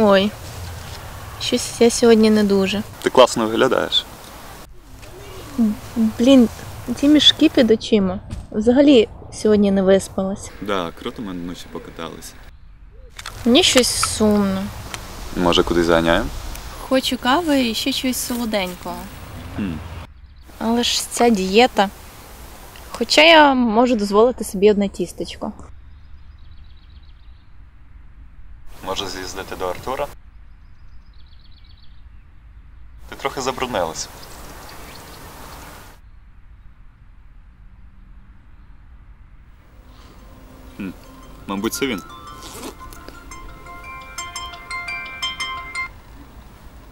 Ой, щось я сьогодні не дуже. Ти класно виглядаєш. Блін, ті мішки під очима. Взагалі сьогодні не виспалась. Да, круто ми ночі покаталися. Мені щось сумно. Може, кудись заганяємо? Хочу кави і ще щось солоденького. Хм. Але ж ця дієта. Хоча я можу дозволити собі одне тістечко. Може з'їздити до Артура? Ти трохи забруднилась. Хм. Мабуть, це він.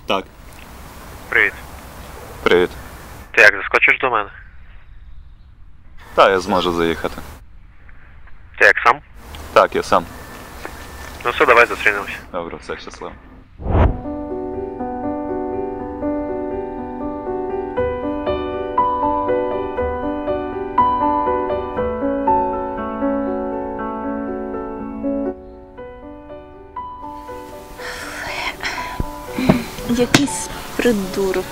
Так, Привіт. привіт. Ти як заскочиш до мене? Так, я зможу заїхати. Ти як сам? Так, я сам. Ну все, давай зустрінемося. Добре, все щасливо. Якийсь придурок.